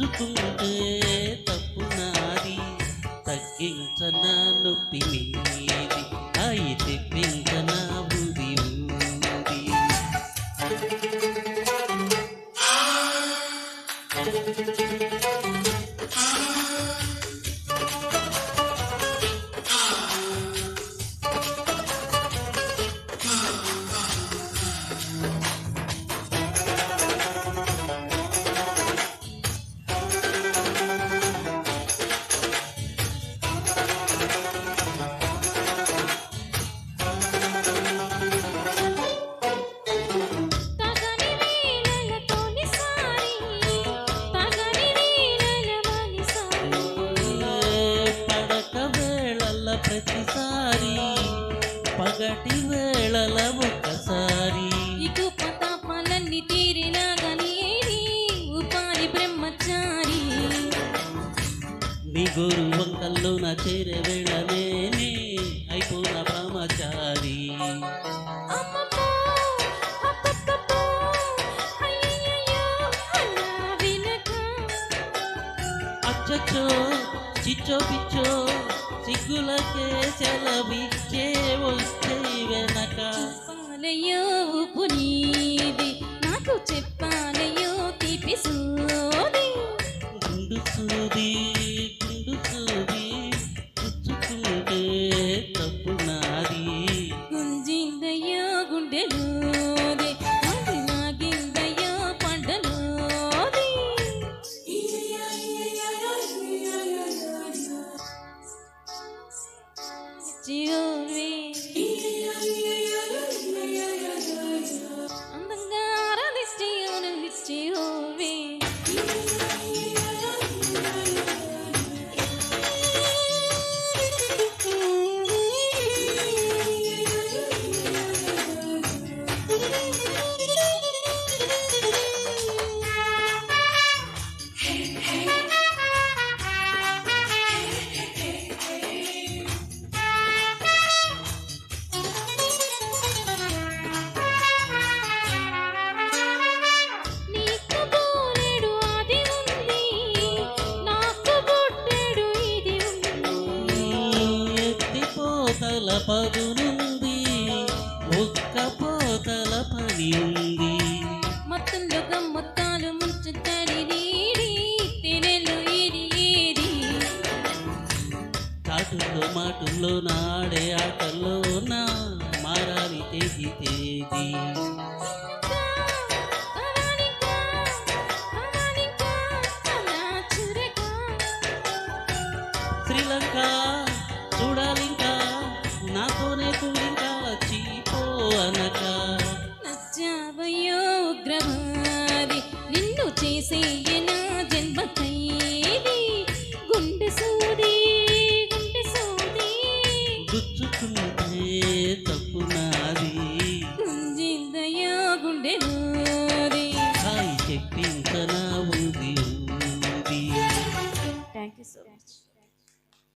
తగ్గించుకుంటే తప్పు నాది తగ్గించన నొప్పి మీది అయి తెప్పించన ఉంది ఉంది ప్రతిసారి పగటి వేళల ఒక్కసారి ఇటు పతాపాలన్నీ తీరిలాగని ఏది ఉపారి బ్రహ్మచారి. నీ గోరు వంకల్లో నా చేరే వేళ నేనే అయిపోన బ్రహ్మచారి. అచ్చచ్చో చిచ్చో పిచ్చో సిగ్గులకే సెలవిచ్చే వచ్చే వెనక చెప్పాలయ్యో ఉప్పు you'll be. పోతల పని ఉంది మొత్తంలో గమ్మత్తాలు ముంచుతాడి నీడి తినెలు ఇది ఇది చాటుల్లో మాటుల్లో నాడే ఆటల్లో నా మారాలి అలా చురకా. శ్రీలంక నచ్చావయ్యో ఉగ్రవాది నిన్ను చేసేయనా జన్మ ఖైదీ? గుండె సూది గుండె సూది. గుచ్చుకుంటే తప్పు నాది. గుంజిందయ్యో గుండెలోది హాయి చెప్పించనా ఉంది థ్యాంక్ యూ సో మచ్